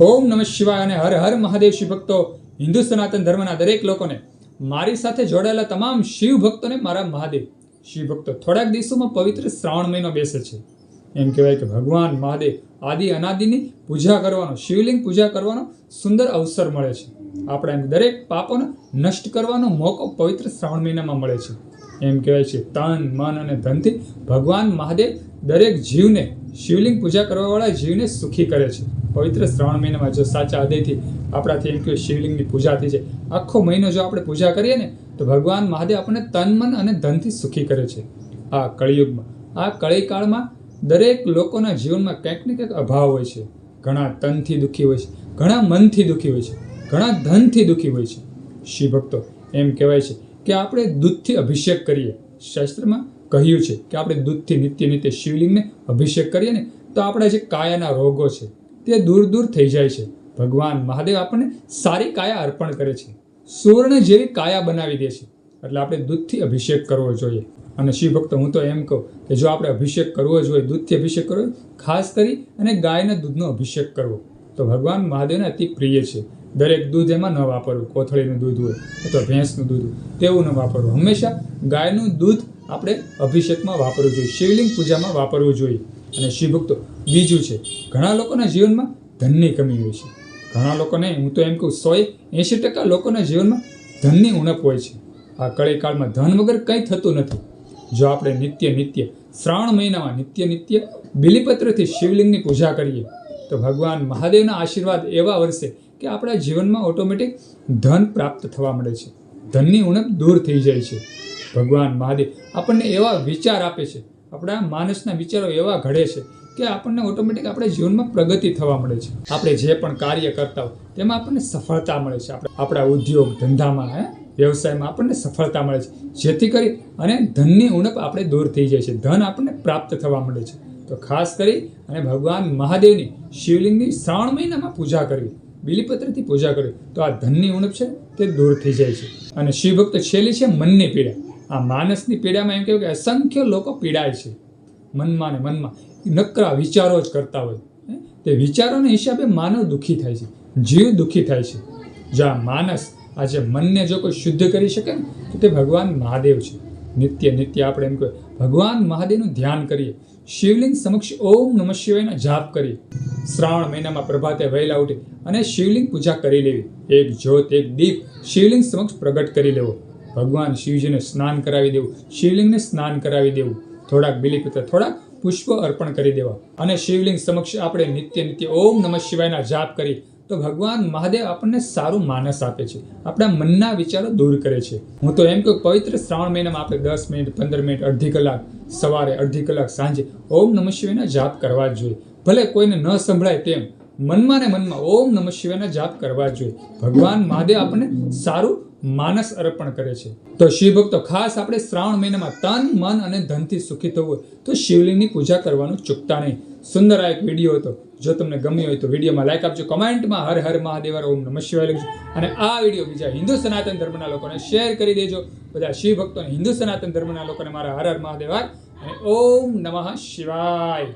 ઓમ નમઃ શિવાય અને હર હર મહાદેવ શિવ ભક્તો, હિન્દુ સનાતન ધર્મના દરેક લોકોને મારી સાથે જોડાયેલા તમામ શિવ ભક્તોને મારા મહાદેવ. શિવ ભક્તો થોડાક દિવસોમાં પવિત્ર શ્રાવણ મહિનો બેસે છે. એમ કહેવાય કે ભગવાન, મહાદેવ આદિ અનાદિની પૂજા કરવાનો, શિવલિંગ પૂજા કરવાનો સુંદર અવસર મળે છે. આપણા દરેક પાપોને નષ્ટ કરવાનો મોકો પવિત્ર શ્રાવણ મહિનામાં મળે છે. એમ કહેવાય છે, તન, મન અને ધનથી ભગવાન, મહાદેવ દરેક જીવને શિવલિંગ પૂજા કરવાવાળા જીવને સુખી કરે છે. પવિત્ર શ્રાવણ મહિનામાં જો સાચા હૃદયથી આપણાથી એમ કે શિવલિંગની પૂજા થઈ છે આખો મહિનો જો આપણે પૂજા કરીએ ને, તો ભગવાન મહાદેવ આપણને તન, મન અને ધનથી સુખી કરે છે. આ કળિયુગમાં, આ કળીકાળમાં દરેક લોકોના જીવનમાં કંઈક ને કંઈક અભાવ હોય છે. ઘણા તનથી દુઃખી હોય છે, ઘણા મનથી દુઃખી હોય છે, ઘણા ધનથી દુઃખી હોય છે. શિવ ભક્તો એમ કહેવાય છે કે આપણે દૂધથી અભિષેક કરીએ. શાસ્ત્રમાં કહ્યું છે કે આપણે દૂધથી નિત્ય નિત્ય શિવલિંગને અભિષેક કરીએ ને, તો આપણા જે કાયાના રોગો છે તે દૂર દૂર થઈ જાય છે. ભગવાન મહાદેવ આપણને સારી કાયા અર્પણ કરે છે. સુવર્ણ જેવી કાયા બનાવી દે છે. એટલે આપણે દૂધથી અભિષેક કરવો જોઈએ. અને શિવ ભક્તો હું તો એમ કહું કે જો આપણે અભિષેક કરવો જોઈએ દૂધથી અભિષેક કરવો ખાસ કરી અને ગાયના દૂધનો અભિષેક કરવો. તો ભગવાન મહાદેવને અતિ પ્રિય છે. દરેક દૂધ એમાં ન વાપરવું. કોથળીનું દૂધ હોય અથવા ભેંસનું દૂધ હોય, તેવું ન વાપરવું. હંમેશા ગાયનું દૂધ આપણે અભિષેકમાં વાપરવું જોઈએ. શિવલિંગ પૂજામાં વાપરવું જોઈએ. અને શિવ ભક્તો બીજું છે. ઘણા લોકોના જીવનમાં ધનની કમી હોય છે. ઘણા લોકોને, હું તો એમ કહું સોએ એંશી ટકા લોકોના જીવનમાં ધનની ઉણપ હોય છે. આ કળીકાળમાં ધન વગર કંઈ થતું નથી. જો આપણે નિત્ય નિત્ય, શ્રાવણ મહિનામાં નિત્ય નિત્ય બિલીપત્રથી શિવલિંગની પૂજા કરીએ, તો ભગવાન મહાદેવના આશીર્વાદ એવા વર્ષે કે આપણા જીવનમાં ઓટોમેટિક ધન પ્રાપ્ત થવા મળે છે. ધનની ઉણપ દૂર થઈ જાય છે. ભગવાન મહાદેવ આપણને એવા વિચાર આપે છે આપણા માણસના વિચારો એવા ઘડે છે કે આપણને ઓટોમેટિક આપણે જીવનમાં પ્રગતિ થવા મળે છે. આપણે જે પણ કાર્ય કરતા હોય તેમાં આપણને સફળતા મળે છે. આપણે ઉદ્યોગ ધંધામાં, હે? વ્યવસાયમાં આપણને સફળતા મળે છે. જેથી કરી અને ધનની ઉણપ આપણે દૂર થઈ જાય છે. ધન આપણને પ્રાપ્ત થવા મળે છે. તો ખાસ કરી અને ભગવાન મહાદેવની શિવલિંગની શ્રાવણ મહિનામાં પૂજા કરવી. બિલીપત્રથી પૂજા કરવી. તો આ ધનની ઉણપ છે તે દૂર થઈ જાય છે. અને શિવભક્ત છેલ્લી છે મનની પીડા. આ માનસની પીડામાં એમ કહેવાય કે અસંખ્ય લોકો પીડાય છે. મનમાં ને મનમાં. નકરા વિચારો જ કરતા હોય? તે વિચારોના હિસાબે માનવ દુઃખી થાય છે. જીવ દુઃખી થાય છે. જો આ માનસ આજે મનને જો કોઈ શુદ્ધ કરી શકે ને, તો તે ભગવાન મહાદેવ છે. નિત્ય નિત્ય આપણે એમ કહીએ ભગવાન મહાદેવનું ધ્યાન કરીએ. શિવલિંગ સમક્ષ ઓમ નમઃ શિવાયના જાપ કરીએ. શ્રાવણ મહિનામાં પ્રભાતે વહેલા ઉઠી અને શિવલિંગ પૂજા કરી લેવી. એક જ્યોત, એક દીપ શિવલિંગ સમક્ષ પ્રગટ કરી લેવો. ભગવાન શિવજીને સ્નાન કરાવી દેવું, શિવલિંગને સ્નાન કરાવી દેવું. થોડાક બિલીપત્ર થોડાક પુષ્પ અર્પણ કરી દેવા. અને શિવલિંગ સમક્ષ આપણે નિત્ય નિત્ય ઓમ નમઃ શિવાયના જાપ કરી. તો ભગવાન મહાદેવ આપણને સારું માનસ આપે છે. આપણા મનના વિચારો દૂર કરે છે. હું તો એમ કહું, પવિત્ર શ્રાવણ મહિનામાં આપણે દસ મિનિટ, પંદર મિનિટ, અડધી કલાક, સવારે અડધી કલાક, સાંજે ઓમ નમઃ શિવાયના જાપ કરવા જ જોઈએ. ભલે કોઈને ન સંભળાય તેમ, મનમાં ને મનમાં ઓમ નમઃ શિવાયના જાપ કરવા જ જોઈએ. ભગવાન મહાદેવ આપણને સારું માનસ અર્પણ કરે છે. તો શિવ ભક્તો ખાસ આપણે શ્રાવણ મહિનામાં તન, મન અને ધનથી સુખી થવું હોય, તો શિવલિંગની પૂજા કરવાનું ચૂકતા નહીં. સુંદર આ એક વીડિયો હતો. જો તમને ગમ્યો હોય તો વિડીયોમાં લાઈક આપજો, કમેન્ટમાં હર હર મહાદેવ ઓમ નમઃ શિવાય લખજો. અને આ વીડિયો બીજા હિન્દુ સનાતન ધર્મના લોકોને શેર કરી દેજો. બધા શિવ ભક્તોને હિન્દુ સનાતન ધર્મના લોકોને મારા હર હર મહાદેવ અને ઓમ નમઃ શિવાય.